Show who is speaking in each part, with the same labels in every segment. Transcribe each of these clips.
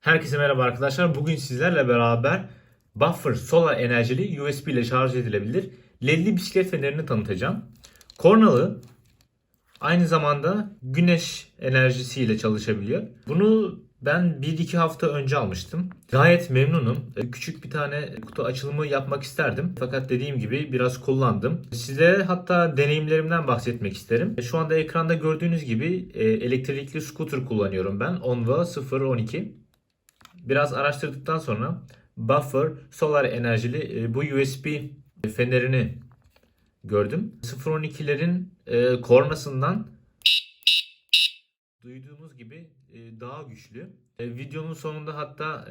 Speaker 1: Herkese merhaba arkadaşlar. Bugün sizlerle beraber Buffer solar enerjili USB ile şarj edilebilir ledli bisiklet fenerini tanıtacağım. Kornalı aynı zamanda güneş enerjisiyle çalışabiliyor. Bunu ben 1-2 hafta önce almıştım. Gayet memnunum. Küçük bir tane kutu açılımı yapmak isterdim. Fakat dediğim gibi biraz kullandım. Size hatta deneyimlerimden bahsetmek isterim. Şu anda ekranda gördüğünüz gibi e, elektrikli scooter kullanıyorum ben. Onva 012. Biraz araştırdıktan sonra Buffer solar enerjili e, bu USB fenerini gördüm. 012'lerin e, kornasından duyduğunuz gibi e, daha güçlü. Videonun sonunda hatta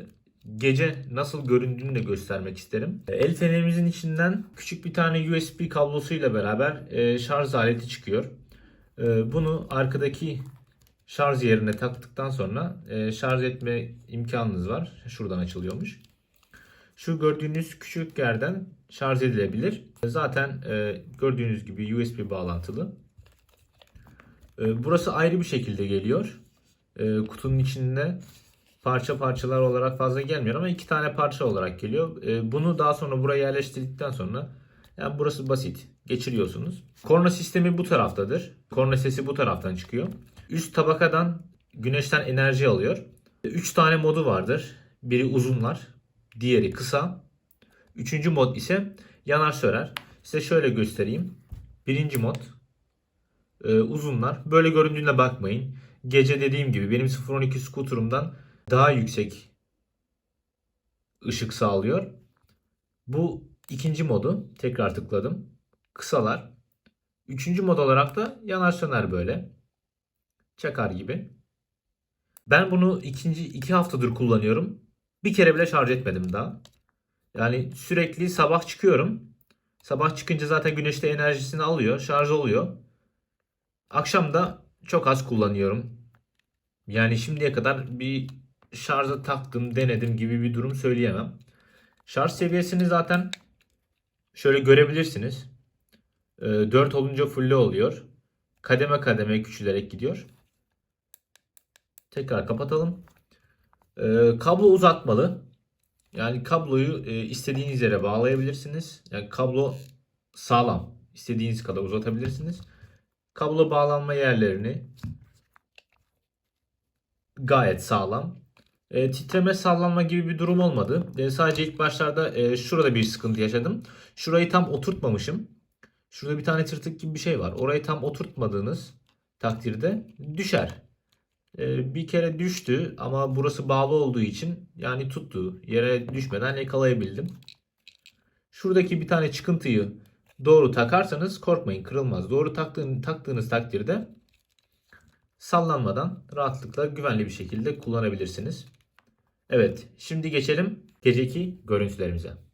Speaker 1: gece nasıl göründüğünü de göstermek isterim. El fenerimizin içinden küçük bir tane USB kablosuyla beraber şarj aleti çıkıyor. Bunu arkadaki şarj yerine taktıktan sonra e, şarj etme imkanınız var. Şuradan açılıyormuş. Şu gördüğünüz küçük yerden şarj edilebilir. Zaten e, gördüğünüz gibi USB bağlantılı. E, burası ayrı bir şekilde geliyor. Kutunun içinde parça parçalar olarak fazla gelmiyor ama iki tane parça olarak geliyor. Bunu daha sonra buraya yerleştirdikten sonra yani burası basit. Geçiriyorsunuz. Korna sistemi bu taraftadır. Korna sesi bu taraftan çıkıyor. Üst tabakadan güneşten enerji alıyor. 3 tane modu vardır. Biri uzunlar, diğeri kısa. Üçüncü mod ise yanar sörer. Size şöyle göstereyim. Birinci mod e, uzunlar. Böyle göründüğüne bakmayın. Gece dediğim gibi benim 012 scooter'ımdan daha yüksek ışık sağlıyor. Bu ikinci modu. Tekrar tıkladım. Kısalar. Üçüncü mod olarak da yanar söner böyle. Çakar gibi. Ben bunu ikinci iki haftadır kullanıyorum. Bir kere bile şarj etmedim daha. Yani sürekli sabah çıkıyorum. Sabah çıkınca zaten güneşte enerjisini alıyor. Şarj oluyor. Akşam da çok az kullanıyorum. Yani şimdiye kadar bir şarja taktım, denedim gibi bir durum söyleyemem. Şarj seviyesini zaten şöyle görebilirsiniz. 4 olunca fulle oluyor. Kademe kademe küçülerek gidiyor. Tekrar kapatalım. Ee, kablo uzatmalı. Yani kabloyu e, istediğiniz yere bağlayabilirsiniz. Yani kablo sağlam. İstediğiniz kadar uzatabilirsiniz. Kablo bağlanma yerlerini gayet sağlam. E, titreme sallanma gibi bir durum olmadı. E, sadece ilk başlarda e, şurada bir sıkıntı yaşadım. Şurayı tam oturtmamışım. Şurada bir tane tırtık gibi bir şey var. Orayı tam oturtmadığınız takdirde düşer. Ee, bir kere düştü ama burası bağlı olduğu için yani tuttu. Yere düşmeden yakalayabildim. Şuradaki bir tane çıkıntıyı doğru takarsanız korkmayın kırılmaz. Doğru taktığın, taktığınız takdirde sallanmadan rahatlıkla güvenli bir şekilde kullanabilirsiniz. Evet şimdi geçelim geceki görüntülerimize.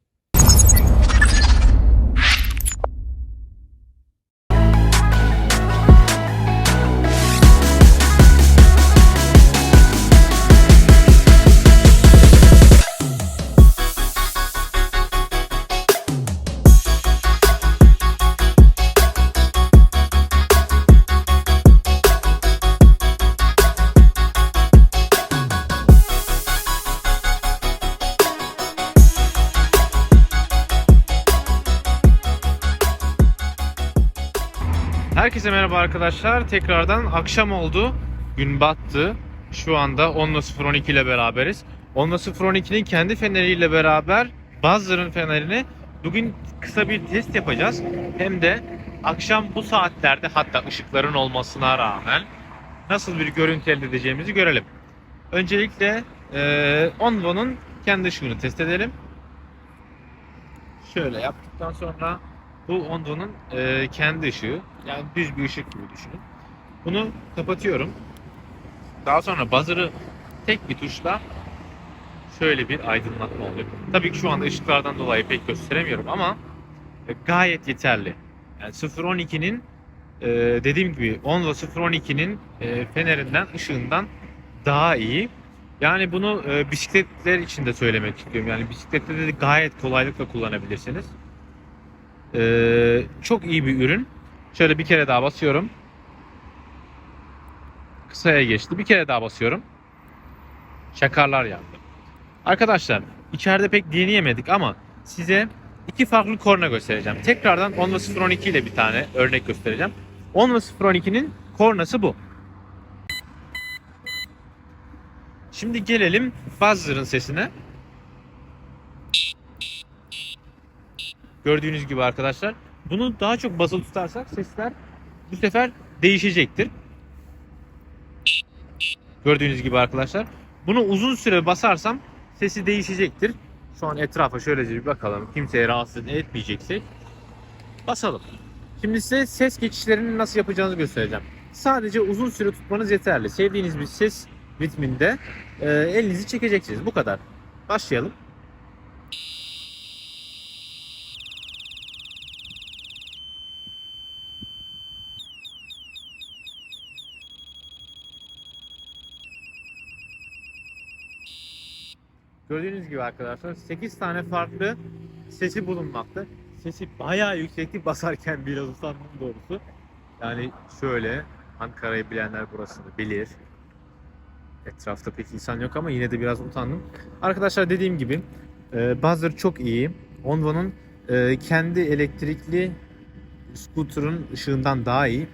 Speaker 2: Herkese merhaba arkadaşlar. Tekrardan akşam oldu. Gün battı. Şu anda 10.012 ile beraberiz. 10.012'nin kendi feneriyle beraber Buzzer'ın fenerini bugün kısa bir test yapacağız. Hem de akşam bu saatlerde hatta ışıkların olmasına rağmen nasıl bir görüntü elde edeceğimizi görelim. Öncelikle e, Onvo'nun kendi ışığını test edelim. Şöyle yaptıktan sonra bu Ondo'nun e, kendi ışığı. Yani düz bir ışık gibi düşünün. Bunu kapatıyorum. Daha sonra buzzer'ı tek bir tuşla şöyle bir aydınlatma oluyor. Tabii ki şu anda ışıklardan dolayı pek gösteremiyorum ama e, gayet yeterli. Yani 0.12'nin e, dediğim gibi 10 ve 0.12'nin e, fenerinden, ışığından daha iyi. Yani bunu e, bisikletler için de söylemek istiyorum. Yani bisiklette de gayet kolaylıkla kullanabilirsiniz. Ee, çok iyi bir ürün. Şöyle bir kere daha basıyorum. Kısaya geçti. Bir kere daha basıyorum. şakarlar yaptım. Arkadaşlar içeride pek deneyemedik ama size iki farklı korna göstereceğim. Tekrardan Honda 012 ile bir tane örnek göstereceğim. Honda 012'nin kornası bu. Şimdi gelelim buzzer'ın sesine. Gördüğünüz gibi arkadaşlar. Bunu daha çok basılı tutarsak sesler bu sefer değişecektir. Gördüğünüz gibi arkadaşlar. Bunu uzun süre basarsam sesi değişecektir. Şu an etrafa şöylece bir bakalım. Kimseye rahatsız etmeyeceksek basalım. Şimdi size ses geçişlerini nasıl yapacağınızı göstereceğim. Sadece uzun süre tutmanız yeterli. Sevdiğiniz bir ses ritminde e, elinizi çekeceksiniz. Bu kadar. Başlayalım. Gördüğünüz gibi arkadaşlar 8 tane farklı sesi bulunmakta. Sesi bayağı yüksekti basarken biraz usandım doğrusu. Yani şöyle Ankara'yı bilenler burasını bilir. Etrafta pek insan yok ama yine de biraz utandım. Arkadaşlar dediğim gibi e, buzzer çok iyi. Onvo'nun e, kendi elektrikli scooter'ın ışığından daha iyi.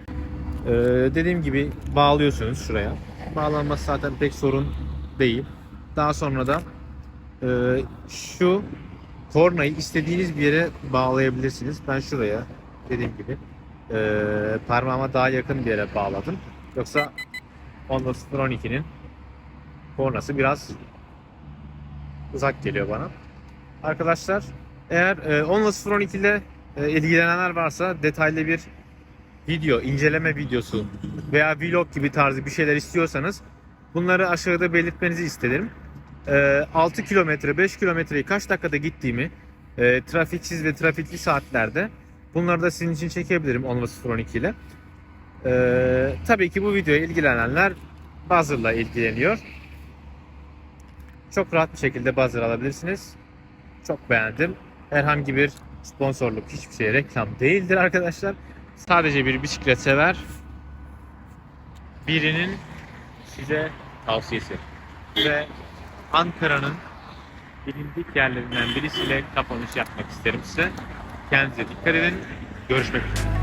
Speaker 2: E, dediğim gibi bağlıyorsunuz şuraya. Bağlanması zaten pek sorun değil. Daha sonra da ee, şu kornayı istediğiniz bir yere bağlayabilirsiniz. Ben şuraya dediğim gibi ee, parmağıma daha yakın bir yere bağladım. Yoksa Honda 012'nin kornası biraz uzak geliyor bana. Arkadaşlar eğer e, Honda 012 ile e, ilgilenenler varsa detaylı bir video, inceleme videosu veya vlog gibi tarzı bir şeyler istiyorsanız bunları aşağıda belirtmenizi isterim. Ee, 6 kilometre, 5 kilometreyi kaç dakikada gittiğimi e, trafiksiz ve trafikli saatlerde bunları da sizin için çekebilirim Onva 012 ile. Ee, tabii ki bu videoya ilgilenenler Buzzer'la ilgileniyor. Çok rahat bir şekilde Buzzer alabilirsiniz. Çok beğendim. Herhangi bir sponsorluk hiçbir şey reklam değildir arkadaşlar. Sadece bir bisiklet sever birinin size tavsiyesi. Ve Ankara'nın bilindik yerlerinden birisiyle kapanış yapmak isterim size. Kendinize dikkat edin. Görüşmek üzere.